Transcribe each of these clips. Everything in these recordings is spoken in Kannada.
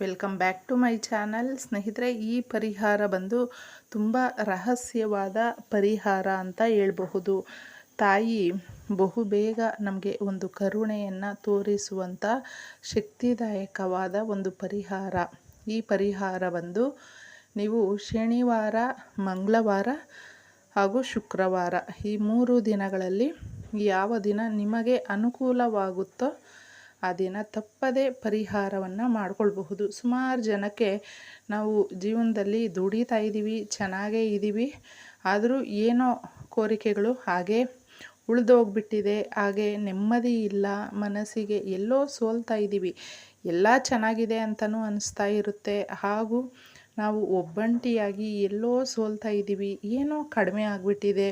Welcome back to my channel ಸ್ನೇಹಿತರೆ, ಈ ಪರಿಹಾರ ಬಂದು ತುಂಬ ರಹಸ್ಯವಾದ ಪರಿಹಾರ ಅಂತ ಹೇಳಬಹುದು. ತಾಯಿ ಬಹುಬೇಗ ನಮಗೆ ಒಂದು ಕರುಣೆಯನ್ನು ತೋರಿಸುವಂಥ ಶಕ್ತಿದಾಯಕವಾದ ಒಂದು ಪರಿಹಾರ. ಈ ಪರಿಹಾರ ಬಂದು ನೀವು ಶನಿವಾರ, ಮಂಗಳವಾರ ಹಾಗೂ ಶುಕ್ರವಾರ ಈ ಮೂರು ದಿನಗಳಲ್ಲಿ ಯಾವ ದಿನ ನಿಮಗೆ ಅನುಕೂಲವಾಗುತ್ತೋ ಆ ದಿನ ತಪ್ಪದೇ ಪರಿಹಾರವನ್ನು ಮಾಡಿಕೊಳ್ಬಹುದು. ಸುಮಾರು ಜನಕ್ಕೆ ನಾವು ಜೀವನದಲ್ಲಿ ದುಡಿತಾ ಇದ್ದೀವಿ ಚೆನ್ನಾಗೇ ಇದ್ದೀವಿ ಆದರೂ ಏನೋ ಕೋರಿಕೆಗಳು ಹಾಗೆ ಉಳಿದೋಗ್ಬಿಟ್ಟಿದೆ, ಹಾಗೆ ನೆಮ್ಮದಿ ಇಲ್ಲ, ಮನಸ್ಸಿಗೆ ಎಲ್ಲೋ ಸೋಲ್ತಾ ಇದ್ದೀವಿ ಎಲ್ಲ ಚೆನ್ನಾಗಿದೆ ಅಂತಲೂ ಅನಿಸ್ತಾ ಇರುತ್ತೆ. ಹಾಗೂ ನಾವು ಒಬ್ಬಂಟಿಯಾಗಿ ಎಲ್ಲೋ ಸೋಲ್ತಾ ಇದ್ದೀವಿ ಏನೋ ಕಡಿಮೆ ಆಗಿಬಿಟ್ಟಿದೆ.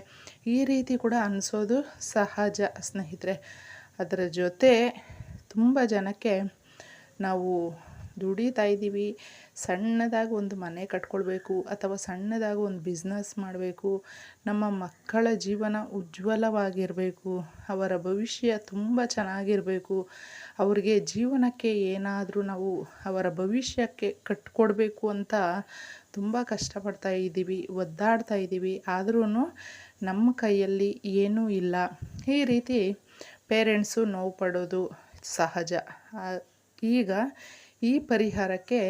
ಈ ರೀತಿ ಕೂಡ ಅನಿಸೋದು ಸಹಜ ಸ್ನೇಹಿತರೆ. ಅದರ ಜೊತೆ ತುಂಬ ಜನಕ್ಕೆ ನಾವು ದುಡಿತಾ ಇದ್ದೀವಿ. ಸಣ್ಣದಾಗಿ ಒಂದು ಮನೆ ಕಟ್ಕೊಳ್ಬೇಕು ಅಥವಾ ಸಣ್ಣದಾಗಿ ಒಂದು ಬಿಸ್ನೆಸ್ ಮಾಡಬೇಕು. ನಮ್ಮ ಮಕ್ಕಳ ಜೀವನ ಉಜ್ವಲವಾಗಿರಬೇಕು. ಅವರ ಭವಿಷ್ಯ ತುಂಬ ಚೆನ್ನಾಗಿರಬೇಕು. ಅವ್ರಿಗೆ ಜೀವನಕ್ಕೆ ಏನಾದರೂ ನಾವು ಅವರ ಭವಿಷ್ಯಕ್ಕೆ ಕಟ್ಕೊಡ್ಬೇಕು ಅಂತ ತುಂಬ ಕಷ್ಟಪಡ್ತಾ ಇದ್ದೀವಿ, ಒದ್ದಾಡ್ತಾ ಇದ್ದೀವಿ. ಆದ್ರೂ ನಮ್ಮ ಕೈಯಲ್ಲಿ ಏನೂ ಇಲ್ಲ. ಈ ರೀತಿ ಪೇರೆಂಟ್ಸು ನೋವು ಪಡೋದು ಸಹಜ. ಈಗ ಈ ಪರಿಹಾರಕ್ಕೆ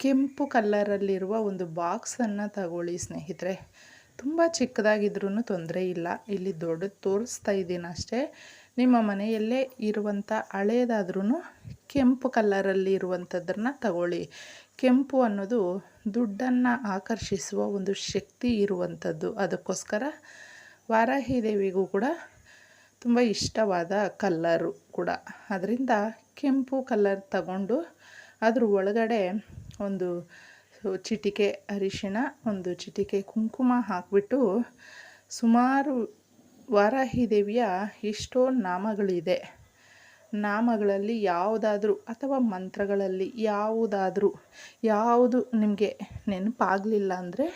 ಕೆಂಪು ಕಲ್ಲರಲ್ಲಿರುವ ಒಂದು ಬಾಕ್ಸನ್ನು ತಗೊಳ್ಳಿ ಸ್ನೇಹಿತರೆ. ತುಂಬ ಚಿಕ್ಕದಾಗಿದ್ರೂ ತೊಂದರೆ ಇಲ್ಲ. ಇಲ್ಲಿ ದೊಡ್ಡದು ತೋರಿಸ್ತಾ ಇದ್ದೀನಿ ಅಷ್ಟೇ. ನಿಮ್ಮ ಮನೆಯಲ್ಲೇ ಇರುವಂಥ ಹಳೇದಾದ್ರೂ ಕೆಂಪು ಕಲ್ಲರಲ್ಲಿ ಇರುವಂಥದ್ದನ್ನು ತಗೊಳ್ಳಿ. ಕೆಂಪು ಅನ್ನೋದು ದುಡ್ಡನ್ನು ಆಕರ್ಷಿಸುವ ಒಂದು ಶಕ್ತಿ ಇರುವಂಥದ್ದು. ಅದಕ್ಕೋಸ್ಕರ ವಾರಾಹಿ ದೇವಿಗೂ ಕೂಡ ತುಂಬ ಇಷ್ಟವಾದ ಕಲ್ಲರು ಕೂಡ. ಅದರಿಂದ ಕೆಂಪು ಕಲ್ಲರ್ ತಗೊಂಡು ಅದ್ರ ಒಳಗಡೆ ಒಂದು ಚಿಟಿಕೆ ಅರಿಶಿಣ, ಒಂದು ಚಿಟಿಕೆ ಕುಂಕುಮ ಹಾಕಿಬಿಟ್ಟು ಸುಮಾರು ವಾರಾಹಿ ದೇವಿಯ ಎಷ್ಟೋ ನಾಮಗಳಿದೆ. ನಾಮಗಳಲ್ಲಿ ಯಾವುದಾದ್ರೂ ಅಥವಾ ಮಂತ್ರಗಳಲ್ಲಿ ಯಾವುದಾದ್ರೂ, ಯಾವುದು ನಿಮಗೆ ನೆನಪಾಗಲಿಲ್ಲ ಅಂದರೆ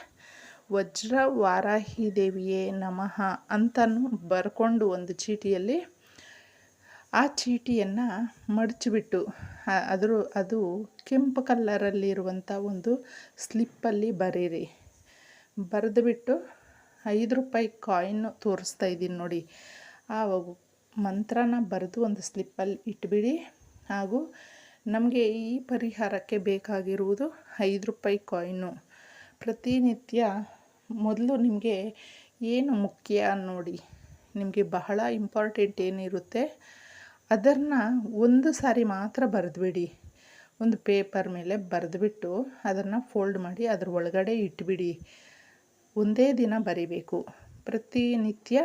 ವಜ್ರ ವಾರಾಹಿ ದೇವಿಯೇ ನಮಃ ಅಂತಲೂ ಬರ್ಕೊಂಡು ಒಂದು ಚೀಟಿಯಲ್ಲಿ ಆ ಚೀಟಿಯನ್ನು ಮಡಚಿಬಿಟ್ಟು ಅದರ, ಅದು ಕೆಂಪು ಕಲ್ಲರಲ್ಲಿರುವಂಥ ಒಂದು ಸ್ಲಿಪ್ಪಲ್ಲಿ ಬರೀರಿ. ಬರೆದುಬಿಟ್ಟು ಐದು ರೂಪಾಯಿ ಕಾಯಿನ್ ತೋರಿಸ್ತಾ ಇದ್ದೀನಿ ನೋಡಿ. ಆ ಮಂತ್ರನ ಬರೆದು ಒಂದು ಸ್ಲಿಪ್ಪಲ್ಲಿ ಇಟ್ಬಿಡಿ. ಹಾಗೂ ನಮಗೆ ಈ ಪರಿಹಾರಕ್ಕೆ ಬೇಕಾಗಿರುವುದು ಐದು ರೂಪಾಯಿ ಕಾಯಿನು. ಪ್ರತಿನಿತ್ಯ ಮೊದಲು ನಿಮಗೆ ಏನು ಮುಖ್ಯ ನೋಡಿ. ನಿಮಗೆ ಬಹಳ ಇಂಪಾರ್ಟೆಂಟ್ ಏನಿರುತ್ತೆ ಅದನ್ನು ಒಂದು ಸಾರಿ ಮಾತ್ರ ಬರೆದ್ಬಿಡಿ. ಒಂದು ಪೇಪರ್ ಮೇಲೆ ಬರೆದ್ಬಿಟ್ಟು ಅದನ್ನು ಫೋಲ್ಡ್ ಮಾಡಿ ಅದ್ರ ಒಳಗಡೆ ಇಟ್ಬಿಡಿ. ಒಂದೇ ದಿನ ಬರಿಬೇಕು. ಪ್ರತಿನಿತ್ಯ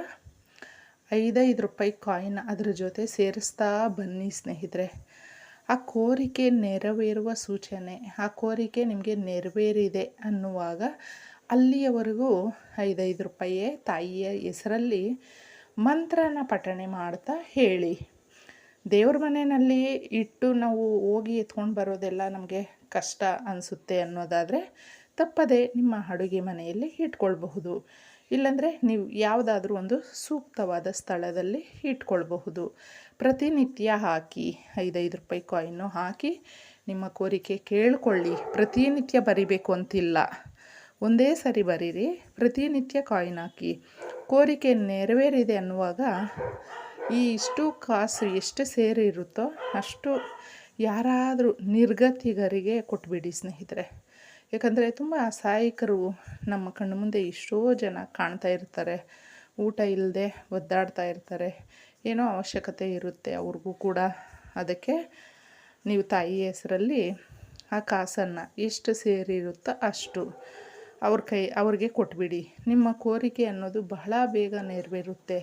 ಐದೈದು ರೂಪಾಯಿ ಕಾಯಿನ್ ಅದ್ರ ಜೊತೆ ಸೇರಿಸ್ತಾ ಬನ್ನಿ ಸ್ನೇಹಿತರೆ. ಆ ಕೋರಿಕೆ ನೆರವೇರುವ ಸೂಚನೆ, ಆ ಕೋರಿಕೆ ನಿಮಗೆ ನೆರವೇರಿದೆ ಅನ್ನುವಾಗ ಅಲ್ಲಿಯವರೆಗೂ ಐದೈದು ರೂಪಾಯಿಯೇ ತಾಯಿಯ ಹೆಸರಲ್ಲಿ ಮಂತ್ರನ ಪಠಣೆ ಮಾಡ್ತಾ ಹೇಳಿ. ದೇವ್ರ ಮನೆಯಲ್ಲಿ ಇಟ್ಟು ನಾವು ಹೋಗಿ ಎತ್ಕೊಂಡು ಬರೋದೆಲ್ಲ ನಮಗೆ ಕಷ್ಟ ಅನಿಸುತ್ತೆ ಅನ್ನೋದಾದರೆ ತಪ್ಪದೆ ನಿಮ್ಮ ಅಡುಗೆ ಮನೆಯಲ್ಲಿ ಇಟ್ಕೊಳ್ಬಹುದು. ಇಲ್ಲಾಂದರೆ ನೀವು ಯಾವುದಾದ್ರೂ ಒಂದು ಸೂಕ್ತವಾದ ಸ್ಥಳದಲ್ಲಿ ಇಟ್ಕೊಳ್ಬಹುದು. ಪ್ರತಿನಿತ್ಯ ಹಾಕಿ ಐದೈದು ರೂಪಾಯಿ ಕಾಯಿನ್ನು ಹಾಕಿ ನಿಮ್ಮ ಕೋರಿಕೆ ಕೇಳಿಕೊಳ್ಳಿ. ಪ್ರತಿನಿತ್ಯ ಬರಿಬೇಕು ಅಂತಿಲ್ಲ. ಒಂದೇ ಸರಿ ಬರೀರಿ, ಪ್ರತಿನಿತ್ಯ ಕಾಯಿನ್ ಹಾಕಿ ಕೋರಿಕೆ ನೆರವೇರಿದೆ ಅನ್ನುವಾಗ ಈ ಇಷ್ಟು ಕಾಸು ಎಷ್ಟು ಸೇರಿರುತ್ತೋ ಅಷ್ಟು ಯಾರಾದರೂ ನಿರ್ಗತಿಗರಿಗೆ ಕೊಟ್ಬಿಡಿ ಸ್ನೇಹಿತರೆ. ಯಾಕಂದರೆ ತುಂಬ ಸಹಾಯಕರು ನಮ್ಮ ಕಣ್ಣು ಮುಂದೆ ಎಷ್ಟೋ ಜನ ಕಾಣ್ತಾ ಇರ್ತಾರೆ. ಊಟ ಇಲ್ಲದೆ ಒದ್ದಾಡ್ತಾ ಇರ್ತಾರೆ. ಏನೋ ಅವಶ್ಯಕತೆ ಇರುತ್ತೆ ಅವ್ರಿಗೂ ಕೂಡ. ಅದಕ್ಕೆ ನೀವು ತಾಯಿ ಹೆಸರಲ್ಲಿ ಆ ಕಾಸನ್ನು ಎಷ್ಟು ಸೇರಿರುತ್ತೋ ಅಷ್ಟು ಅವ್ರ ಕೈ, ಅವ್ರಿಗೆ ಕೊಟ್ಬಿಡಿ. ನಿಮ್ಮ ಕೋರಿಕೆ ಅನ್ನೋದು ಬಹಳ ಬೇಗ ನೆರವೇರುತ್ತೆ.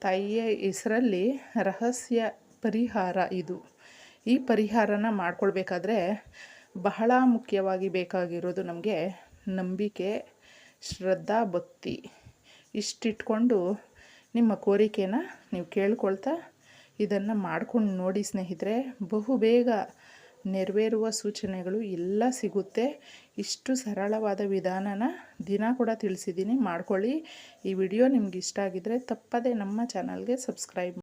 ತಾಯಿಯ ಹೆಸರಲ್ಲಿ ರಹಸ್ಯ ಪರಿಹಾರ ಇದು. ಈ ಪರಿಹಾರನ ಮಾಡಿಕೊಳ್ಬೇಕಾದ್ರೆ ಬಹಳ ಮುಖ್ಯವಾಗಿ ಬೇಕಾಗಿರೋದು ನಮಗೆ ನಂಬಿಕೆ, ಶ್ರದ್ಧಾ, ಭಕ್ತಿ. ಇಷ್ಟಿಟ್ಕೊಂಡು ನಿಮ್ಮ ಕೋರಿಕೆನ ನೀವು ಕೇಳ್ಕೊಳ್ತಾ ಇದನ್ನು ಮಾಡ್ಕೊಂಡು ನೋಡಿ ಸ್ನೇಹಿತರೆ, ಬಹುಬೇಗ ನೆರವೇರುವ ಸೂಚನೆಗಳು ಎಲ್ಲ ಸಿಗುತ್ತೆ. ಇಷ್ಟು ಸರಳವಾದ ವಿಧಾನನ ದಿನ ಕೂಡ ತಿಳಿಸಿದ್ದೀನಿ. ಮಾಡ್ಕೊಳ್ಳಿ. ಈ ವಿಡಿಯೋ ನಿಮ್ಗೆ ಇಷ್ಟ ಆಗಿದ್ದರೆ ತಪ್ಪದೆ ನಮ್ಮ ಚಾನಲ್ಗೆ ಸಬ್ಸ್ಕ್ರೈಬ್